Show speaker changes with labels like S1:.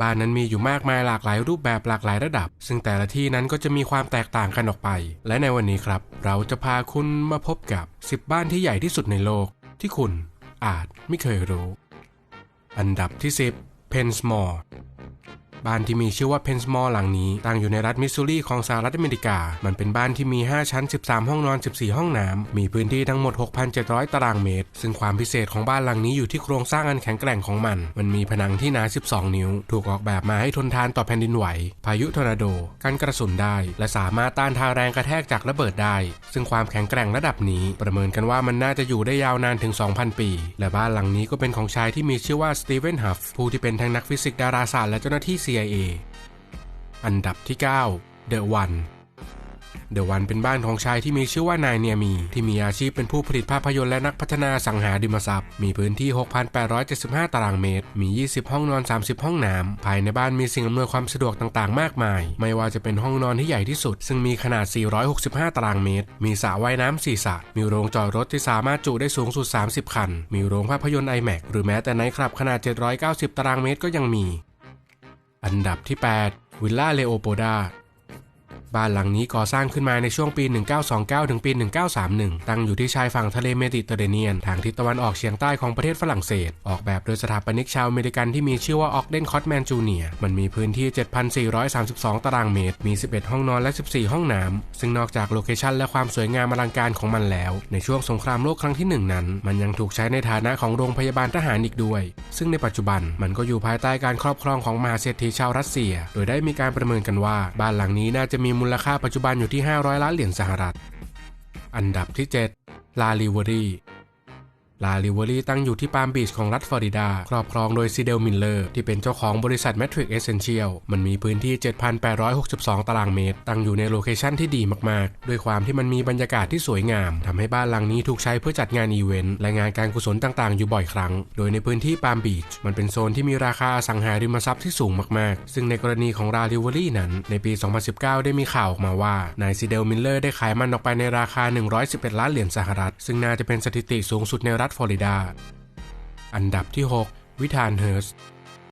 S1: บ้านนั้นมีอยู่มากมายหลากหลายรูปแบบหลากหลายระดับ ซึ่งแต่ละที่นั้นก็จะมีความแตกต่างกันออกไป และในวันนี้ครับ เราจะพาคุณมาพบกับ 10 บ้านที่ใหญ่ที่สุดในโลก ที่คุณอาจไม่เคยรู้ อันดับที่ 10 Pensmore บ้านที่มีชื่อว่าเพนส์มอลหลังนี้ ตั้งอยู่ในรัฐมิสซูรีของสหรัฐอเมริกา มันเป็นบ้านที่มี 5 ชั้น 13 ห้องนอน 14 ห้องน้ำ มีพื้นที่ทั้งหมด 6,700 ตารางเมตร ซึ่งความพิเศษของบ้านหลังนี้อยู่ที่โครงสร้างอันแข็งแกร่งของมัน มันมีผนังที่หนา 12 นิ้ว ถูกออกแบบมาให้ทนทานต่อแผ่นดินไหว พายุทอร์นาโด การกระสุนได้ และสามารถต้านทานแรงกระแทกจากระเบิดได้ ซึ่งความแข็งแกร่งระดับนี้ ประเมินกันว่ามันน่าจะอยู่ได้ยาวนานถึง 2,000 ปี และบ้านหลังนี้ก็เป็นของชายที่มีชื่อว่าสตีเวนฮัฟผู้ที่เป็นทั้งนักฟิสิกส์ดาราศาสตร์และเจ้าหน้าที่ CIA อันดับที่ 9 The One The One เป็นบ้านของชายที่มีชื่อว่านายเนียมี ที่มีอาชีพเป็นผู้ผลิตภาพยนตร์และนักพัฒนาสังหาริมทรัพย์ มีพื้นที่ 6,875 ตารางเมตร มี 20 ห้องนอน 30 ห้องน้ำ ภายในบ้านมีสิ่งอำนวยความสะดวกต่างๆ มากมาย ไม่ว่าจะเป็นห้องนอนที่ใหญ่ที่สุด ซึ่งมีขนาด 465 ตารางเมตร มีสระว่ายน้ำสี่สระมีโรงจอดรถที่สามารถจุได้สูงสุด 30 คัน มีโรงภาพยนตร์ iMac หรือแม้แต่ไนท์คลับขนาด 790 ตารางเมตรก็ยังมี อันดับที่ 8 วิลล่าเลโอโปดา บ้านหลังนี้ก่อสร้างขึ้นมาในช่วงปี 1929 ถึงปี 1931 ตั้งอยู่ที่ชายฝั่งทะเลเมดิเตอร์เรเนียน ทางทิศตะวันออกเฉียงใต้ของประเทศฝรั่งเศส ออกแบบโดยสถาปนิกชาวอเมริกันที่มีชื่อว่าออกเดนคอตแมนจูเนียมันมีพื้นที่ 7,432 ตารางเมตร มี 11 ห้องนอนและ 14 ห้องน้ำซึ่งนอกจากโลเคชันและความสวยงามอลังการของมันแล้ว ในช่วงสงครามโลกครั้งที่หนึ่งนั้น มันยังถูกใช้ในฐานะของโรงพยาบาลทหารอีกด้วย ซึ่งในปัจจุบันมันก็อยู่ภายใต้การครอบครองของมหาเศรษฐีชาวรัสเซีย โดยได้มีการประเมินกันว่าบ้านหลังนี้น่าจะมีมูลค่าปัจจุบันอยู่ที่ 500 ล้านเหรียญสหรัฐ อันดับที่ 7 ลาลิเวอรี่ ลาลิเวอรี่ตั้งอยู่ที่ปาล์มบีชของรัฐฟลอริดา ครอบครองโดยซีเดลมิลเลอร์ที่เป็นเจ้าของบริษัทแมทริกเอเซนเชียลมันมีพื้นที่ 7,862 ตารางเมตร ตั้งอยู่ในโลเคชั่นที่ดีมาก ๆ ด้วยความที่มันมีบรรยากาศที่สวยงามทำให้บ้านหลังนี้ถูกใช้เพื่อจัดงานอีเวนต์และงานการกุศลต่าง ๆ อยู่บ่อยครั้ง โดยในพื้นที่ปาล์มบีชมันเป็นโซนที่มีราคาสังหาริมทรัพย์ที่สูงมาก ๆ ซึ่งในกรณีของลาลิเวอรี่นั้น ในปี 2019 ได้มีข่าวออกมาว่านายซีเดลมิลเลอร์ได้ขายมันออกไปในราคา 111 ล้านเหรียญสหรัฐ ซึ่งน่าจะเป็นสถิติสูงสุดในรัฐฟลอริดา อันดับที่ 6 วิธานเฮิร์ส